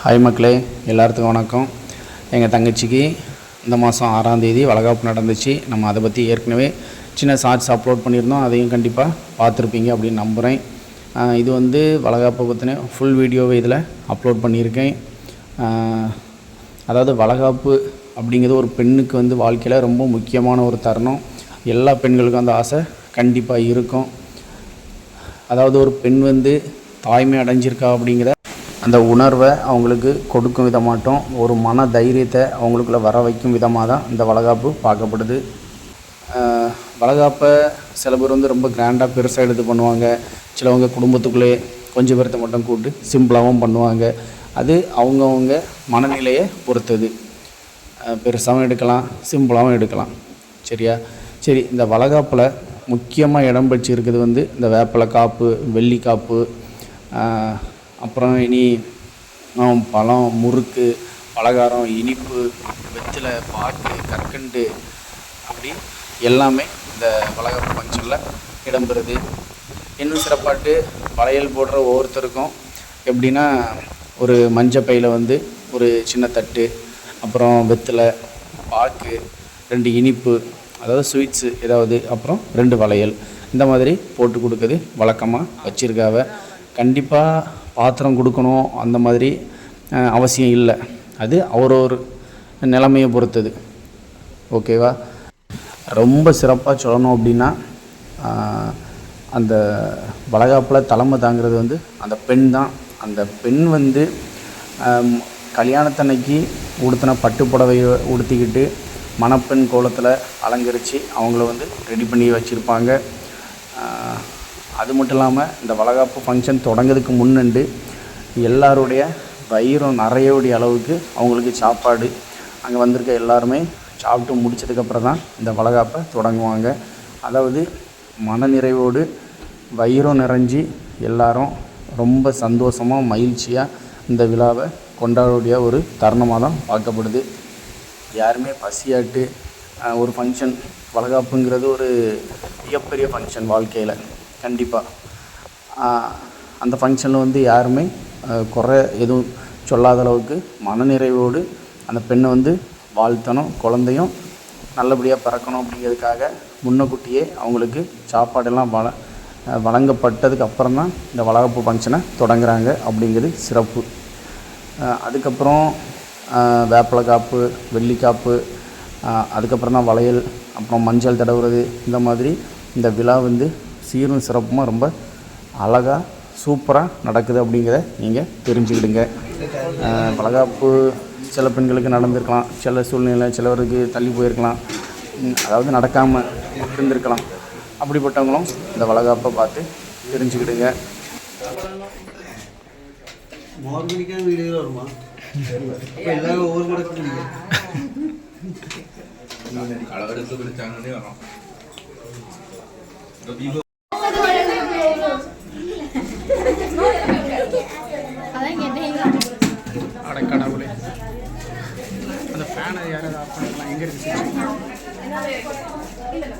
Hi மக்களே எல்லாத்துக்கும் வணக்கம். எங்கள் தங்கச்சிக்கு இந்த மாதம் ஆறாம் தேதி வளகாப்பு நடந்துச்சு. நம்ம அதை பற்றி ஏற்கனவே சின்ன ஷார்ட்ஸ் அப்லோட் பண்ணியிருந்தோம். அதையும் கண்டிப்பாக பார்த்துருப்பீங்க அப்படின்னு நம்புகிறேன் இது வந்து வளகாப்பை பற்றின ஃபுல் வீடியோவை இதில் அப்லோட் பண்ணியிருக்கேன். அதாவது வளகாப்பு அப்படிங்கிறது ஒரு பெண்ணுக்கு வந்து வாழ்க்கையில் ரொம்ப முக்கியமான ஒரு தருணம். எல்லா பெண்களுக்கும் அந்த ஆசை கண்டிப்பாக இருக்கும். அதாவது ஒரு பெண் வந்து தாய்மை அடைஞ்சிருக்கா அப்படிங்கிற அந்த உணர்வை அவங்களுக்கு கொடுக்கும் விதமாட்டும் ஒரு மன தைரியத்தை அவங்களுக்குள்ள வர வைக்கும் விதமாக தான் இந்த வளகாப்பு பார்க்கப்படுது. வளகாப்பை சில பேர் வந்து ரொம்ப கிராண்டாக பெருசாக எடுத்து பண்ணுவாங்க. சிலவங்க குடும்பத்துக்குள்ளே கொஞ்சம் பேர்த்த மட்டும் கூப்பிட்டு சிம்பிளாகவும் பண்ணுவாங்க. அது அவங்கவுங்க மனநிலையை பொறுத்தது. பெருசாகவும் எடுக்கலாம் சிம்பிளாகவும் எடுக்கலாம். சரியா? சரி இந்த வளகாப்பில் முக்கியமாக இடம் பெற்று இருக்குது வந்து இந்த வேப்பலை காப்பு வெள்ளி காப்பு அப்புறம் இனி பழம் முறுக்கு பலகாரம் இனிப்பு வெற்றிலை பாக்கு கற்கண்டு அப்படி எல்லாமே இந்த பலகார ஃபங்க்ஷனில் இடம்பெறுது. இன்னும் சிறப்பாட்டு வளையல் போடுற ஒவ்வொருத்தருக்கும் எப்படின்னா ஒரு மஞ்சள் பையில் வந்து ஒரு சின்ன தட்டு அப்புறம் வெத்தலை பாக்கு ரெண்டு இனிப்பு அதாவது ஸ்வீட்ஸு ஏதாவது அப்புறம் ரெண்டு வளையல். இந்த மாதிரி போட்டு கொடுக்குறது வழக்கமாக வச்சுருக்காவ. கண்டிப்பாக பாத்திரம் கொடுக்கணும் அந்த மாதிரி அவசியம் இல்லை. அது அவரவர் நிலைமையை பொறுத்தது. ஓகேவா ரொம்ப சிறப்பாக சொல்லணும் அப்படின்னா அந்த வளகாப்பில் தலைமை தாங்கிறது வந்து அந்த பெண் தான். அந்த பெண் வந்து கல்யாணத்தன்னைக்கு உடுத்தின பட்டு புடவையை உடுத்திக்கிட்டு மணப்பெண் கோலத்தில் அலங்கரித்து அவங்கள வந்து ரெடி பண்ணி வச்சுருப்பாங்க. அது மட்டும் இல்லாமல் இந்த வளகாப்பு ஃபங்க்ஷன் தொடங்கிறதுக்கு முன்னண்டு எல்லாருடைய வயிறும் நிறையோடைய அளவுக்கு அவங்களுக்கு சாப்பாடு. அங்கே வந்திருக்க எல்லாருமே சாப்பிட்டு முடிச்சதுக்கப்புறம் தான் இந்த வளகாப்பை தொடங்குவாங்க. அதாவது மனநிறைவோடு வயிறும் நிறைஞ்சி எல்லாரும் ரொம்ப சந்தோஷமாக மகிழ்ச்சியாக இந்த விழாவை கொண்டாடக்கூடிய ஒரு தருணமாக தான் பார்க்கப்படுது. யாருமே பசியாட்டு ஒரு ஃபங்க்ஷன் வளகாப்புங்கிறது ஒரு மிகப்பெரிய ஃபங்க்ஷன் வாழ்க்கையில். கண்டிப்பாக அந்த ஃபங்க்ஷனில் வந்து யாருமே குறை எதுவும் சொல்லாத அளவுக்கு மனநிறைவோடு அந்த பெண்ணை வந்து வாழ்த்தணும் குழந்தையும் நல்லபடியாக பிறக்கணும் அப்படிங்கிறதுக்காக முன்னக்கூட்டியே அவங்களுக்கு சாப்பாடெல்லாம் வள வழங்கப்பட்டதுக்கு அப்புறம் தான் இந்த வளகப்பு ஃபங்க்ஷனை தொடங்குறாங்க அப்படிங்கிறது சிறப்பு. அதுக்கப்புறம் வேப்பிலக்காப்பு வெள்ளிக்காப்பு அதுக்கப்புறம் தான் வளையல் அப்புறம் மஞ்சள் தடவுறது இந்த மாதிரி இந்த விழா வந்து சீரும் சிறப்புமாக ரொம்ப அழகாக சூப்பராக நடக்குது அப்படிங்கிறத நீங்கள் தெரிஞ்சுக்கிடுங்க. வளைகாப்பு சில பெண்களுக்கு நடந்திருக்கலாம். சில சூழ்நிலை சிலவருக்கு தள்ளி போயிருக்கலாம். அதாவது நடக்காமல் இருந்திருக்கலாம். அப்படிப்பட்டவங்களும் இந்த வளகாப்பை பார்த்து தெரிஞ்சுக்கிடுங்க. வருமா. அட கடவுளே. அந்த ஃபேனை யாராவது ஆஃப் பண்ணிக்கலாம் எங்கே இருக்கு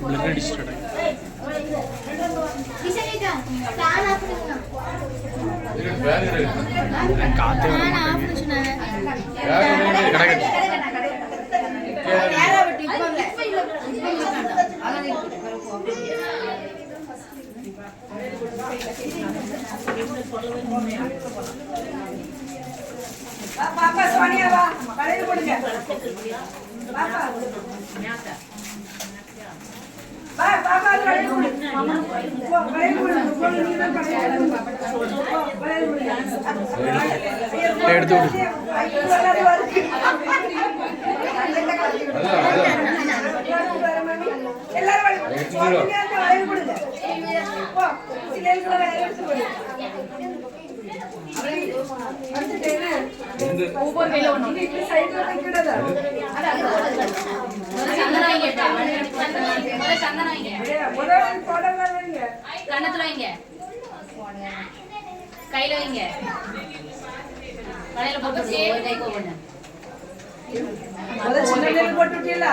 பிளட் அடிச்சுட்டு காத்தே கிடக்கு பாப்பா சோனியா வா. கடையில் போடுங்க. பாப்பா. வா பாப்பா கடையில் போ, கடையில் தான் கடையில் போடு. எடுத்து எல்லாரும் வருது. எல்லாரும் கண்ணத்துல வைங்க கையில வைங்க கடையில போட்டு முதல்ல சின்ன போட்டு விட்டீங்களா?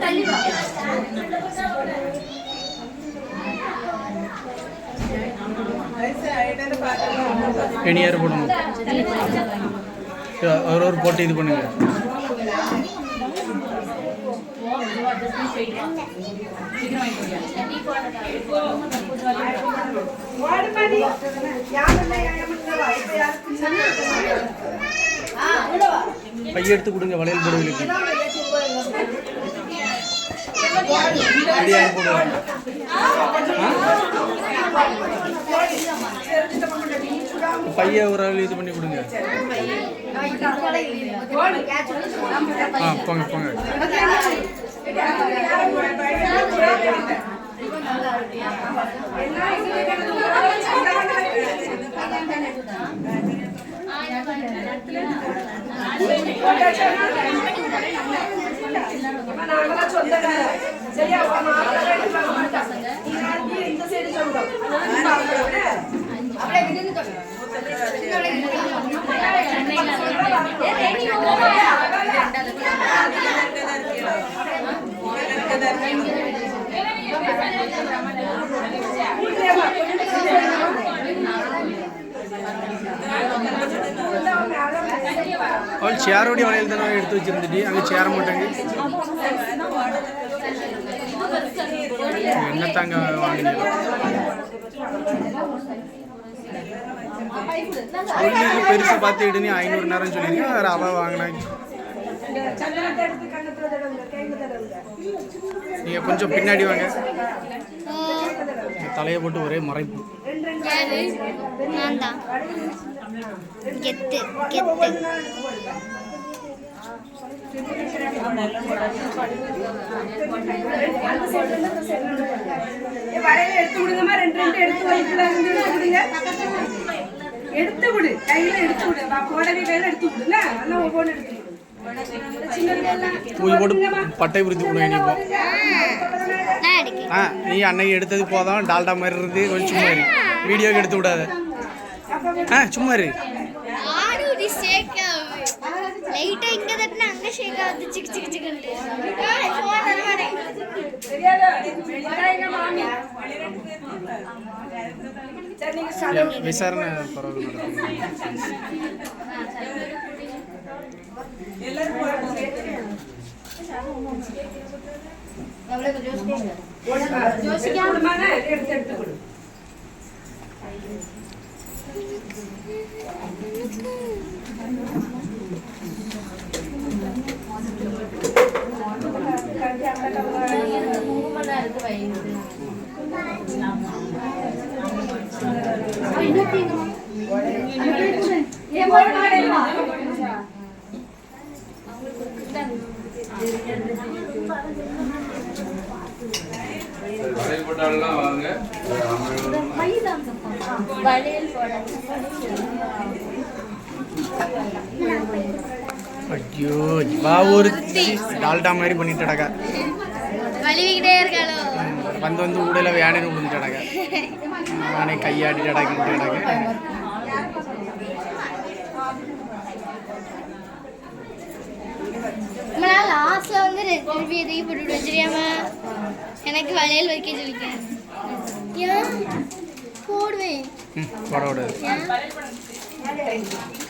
தள்ளி வா பெனியார் போடுங்க ஒரு ஒரு போட்டு இது பண்ணுங்க ஓடுமாடி யாருமே ஏமாத்துறா இப்ப யாருக்கு பைய எடுத்து கொடுங்க வளையல் போடுவீங்க பைய ஒரு இது பண்ணி கொடுங்க. ஆ போங்க போங்க நாங்களாம் சொந்தக்காரர். சரியா? இந்த சைடு சொந்தம். அவள் சேரோடைய வளையல் தானே எடுத்து வச்சிருந்துட்டு அங்கே சேர மாட்டாங்க. என்ன தாங்க வாங்கினீங்க? அவங்களுக்கு பெருசு பார்த்து எடுனி ஐநூறு நேரம் சொல்லிருக்கேன் வேற அவ வாங்கினாங்க நீங்க கொஞ்சம் பின்னாடி வாங்க. தலையை போட்டு ஒரே மறைப்பு. நான் தான் கெத்து கெத்து. ஏ, வளையல எடுத்து விடுங்கம்மா, ரெண்டு ரெண்டு எடுத்து வயித்துல இருந்து எடுத்து விடுங்க. எடுத்து விடு. கையில எடுத்து விடு. புடவை கையில எடுத்து விடுங்க எல்லாம் ஒவ்வொன்று எடுத்து போட்டு பட்டை பிரித்து நீ அன்னைக்கு எடுத்தது போதும். டால்டா மாதிரி இருந்து கொஞ்சம் சும்மா வீடியோக்கு எடுத்து விடாத. ஆ சும்மா இரு. லைட்டா இங்க தட்டினா அங்க ஷேக் ஆகுது சிக்கு சிக்கு மாட்டேன் தெரியாதா? இதாங்க மாமி. சரி, நீங்க சாப்பிடுங்க. விசாரணை பரவாயில்ல கொடுமாண்ணே, எடுத்து எடுத்து கொடு. ஏன் போட மாட்டேங்கிறா? வளையல் போட ஐயோ வா ஒரு டால்டா மாதிரி பண்ணிட்டடக்கா வலிவிக்கிட்டே இருக்காளோ? வந்து வந்து ஊடையில் வேணுன்னு விழுந்துட்டடக்கா நானே நம்மளால லாஸ்ட்ல வந்து திருப்பி எதையும் போட்டு தெரியாம? எனக்கு வளையல் வைக்க சொல்லிக்கேன் ஏன்? போடுவேன். போட விடாது.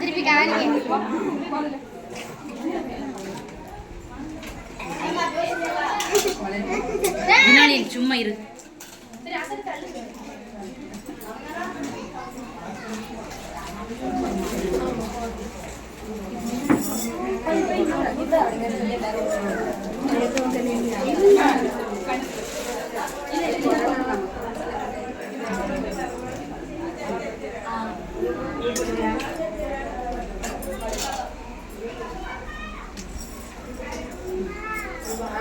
திருப்பி காணிக்க சும்மா இரு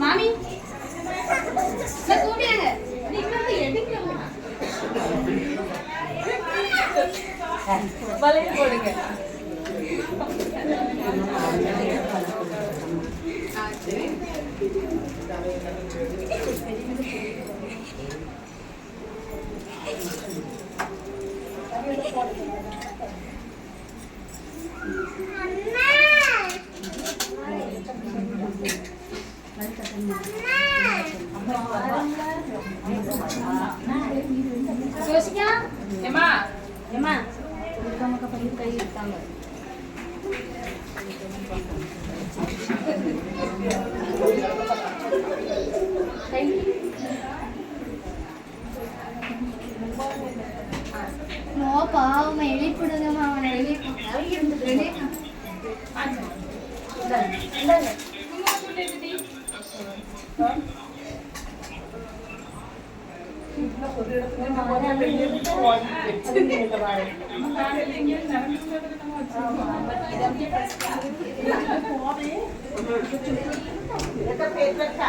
மாமி கூப்பிடுங்க நீங்க வந்து எடுக்கணும் யோசிக்கா ஏமா ஏமா கை இருக்காங்க நோ பாவம் எழுப்பிடுங்கம்மா அவனை எழுப்பி ఎక్కడ పేరు పెట్టా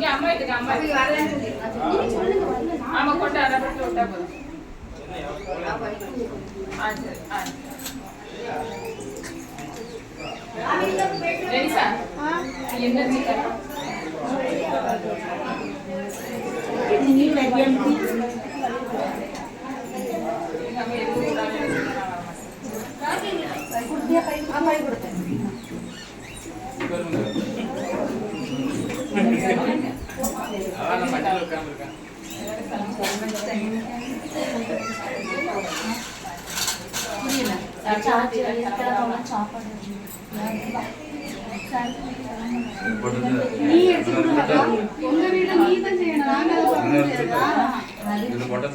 இங்க அம்மா வீட்டுக்கு அம்மா ஆமா கொண்டு அரபட்டு விட்டா போதும். என்ன சிக்கன்? நம்ம எதுவும் கூடாது. உங்க வீடு நீ தான் செய்யணும். நாங்க அதை பார்க்க முடியாதா?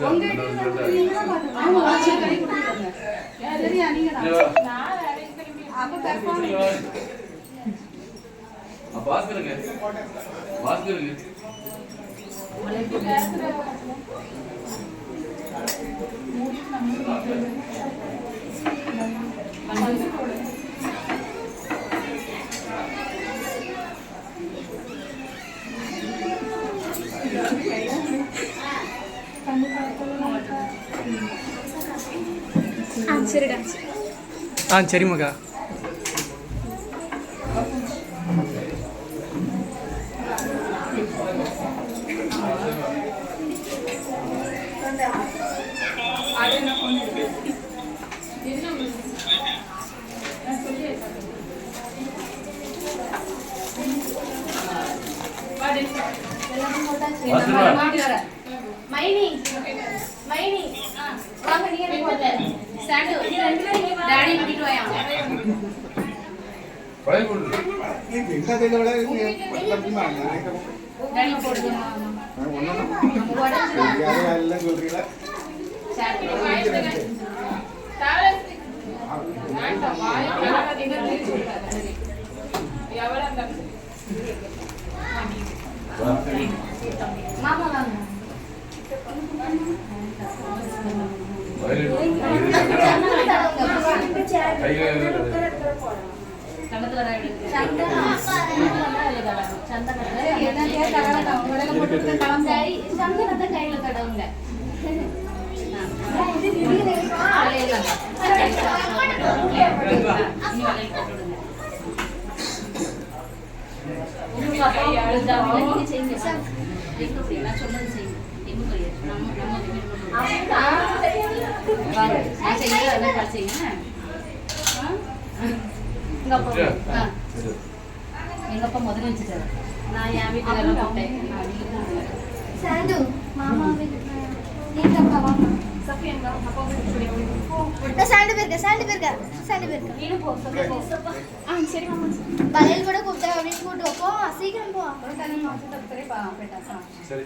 உங்க வீட்டுல ஆமா, வாட்சி கை கொடுத்துருங்க. சரியா நீங்க தான். அப்ப performance. பாஸ்கருங்க பாஸ்கருங்க ஆ சரிமகா மைனி மைனி வாங்க நீங்க போங்க சாண்டு டாடி கூட்டிட்டு வாயா? பழைய கொண்டு டாடி போடுங்க. மாமா போய் நம்ம நம்ம நான் செய்யுங்க அதான் செய்யுங்க எங்க அப்பா ஆ. எங்க அப்பா முதல்ல வச்சுட்டாரு நான் என் வீட்டுக்கு போட்டேன் சாண்டு போயிருக்கேன் சாண்டு போயிருக்கேன் சாண்டு போயிருக்கேன் நீனும் போ சஃபி போ ஆ சரி மாமா. வளையல் கூட கூப்பிட்டா அப்படின்னு கூட்டு வைப்போம் சீக்கிரம் போ. ஒரு தனி மாசத்துக்கு சரி பா போயிட்டா சரி.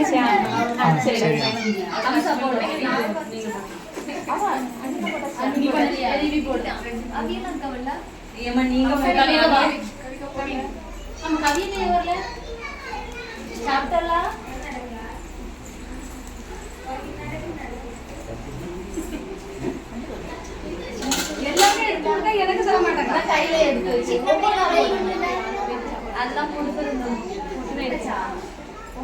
எடுக்க ரெடி பார்த்துட்டு இருக்கேன் அது கூப்பிட்டியா சாப்பிட்டலாம் எல்லாமே எடுத்தாங்க எனக்கு சொல்ல மாட்டாங்க கையில எடுத்து அதெல்லாம் கொடுத்துருந்தோம் போட்டு. வைங்க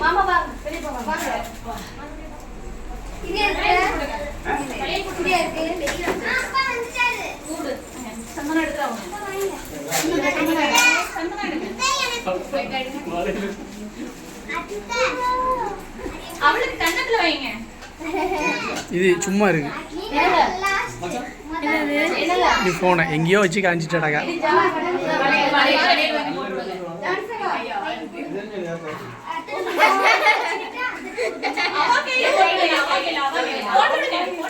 மாமா வாங்க வெளிய போங்க வாங்க. இது இருக்கு. இது இருக்கு. அப்பா வந்துட்டாரு கூடு. சந்தனம் எடுத்துறாங்க அவளுக்கு கண்ணத்துல வைங்க. இது சும்மா இருக்கு. நீ போனை எங்கேயோ வச்சு காமிச்சிட்டடாக்கா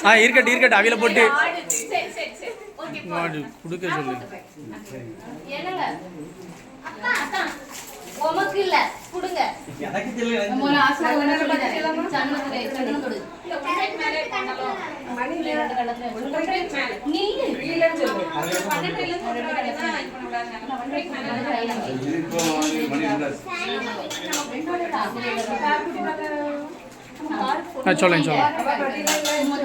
ஆ இருக்கட்டும் இருக்கட்டும் அவில போட்டு. சரி சரி சரி ஓகே மாடு கொடுக்க சொல்லு. உமக்கு இல்ல. கொடுங்க. எனக்கு தெரியல ஒரு. சன்னத்துல கொடு. மணி சொல்லுங்க சொல்லுங்க நீ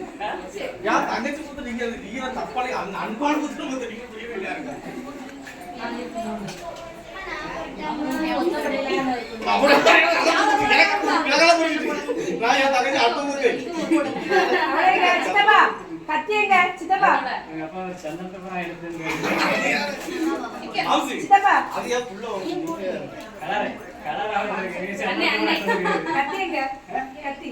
யார் தங்கச்சி முத்து நீங்க நீங்க தப்பாளி அந்த அன்பான முத்து முத்து நீங்க புரியவே இல்லையா அழகா, சித்தப்பா கத்தி சித்தப்பா. அண்ணே கத்தி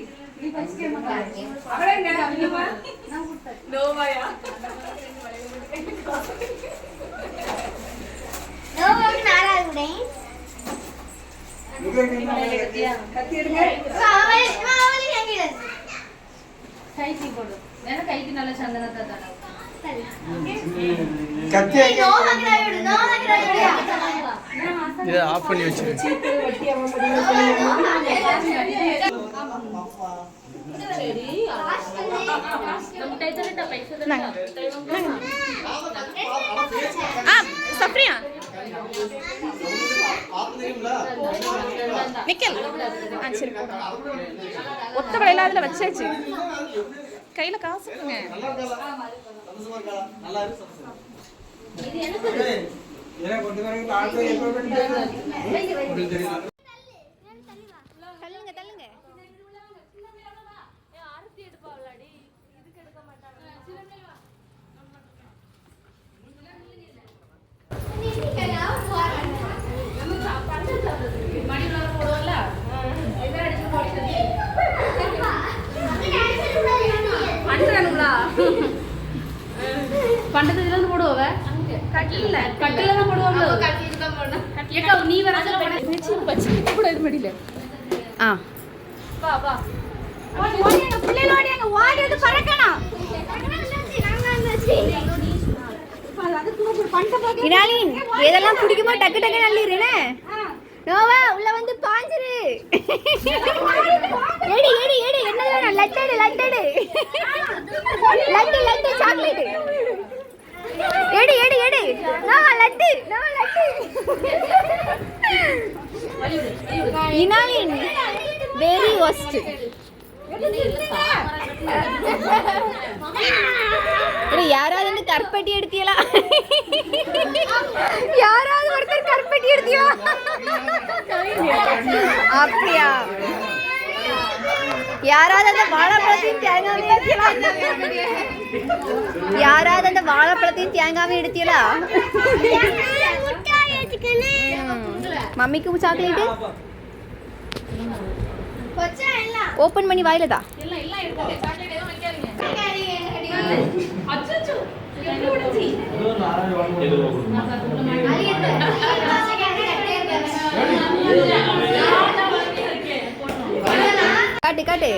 விடு நோவுக்கு விடு இதை ஆஃப் பண்ணி வச்சு சீப்பு சப்ரியா. நிக்கல். ஆ சரி. ஒத்த வளையல அதில் வச்சாச்சு. கையில காசு கொடுங்க. பண்றானுங்களா பண்டத்துல இருந்து போடுவவ கட்டில கட்டில தான் போடுவாங்க ஏக்கா நீ வர பச்சை கூட இது மடியில. ஆ. வா வா. பிள்ளைகளோட ஓடி வந்து பறக்கணும் இனாலின் எதெல்லாம் பிடிக்குமோ டக்கு டக்கு நல்லிருனே நோவா உள்ள வந்து பாஞ்சிரு. எடு எடு எடு. என்ன வேணும்? லட்டடு லட்டடு லட்டு லட்டு சாக்லேட் எடு எடு எடு. நோவா லட்டு நோவா லட்டு இனாலின் வெரி ஒஸ்ட் யாராவது வந்து கற்பட்டி எடுத்தியலா யாராவது ஒருத்தர் கற்பட்டி எடுத்தியா அப்படியா யாராவது அந்த வாழைப்பழத்தையும் தேங்காவையும் எடுத்தீங்களா? யாராவது அந்த வாழைப்பழத்தையும் தேங்காவையும் எடுத்தீங்களா? மம்மிக்கு சாக்லேட்டு ஓபன் பண்ணி வாயில எல்லாம் കാട്ടെ കാട്ടെ.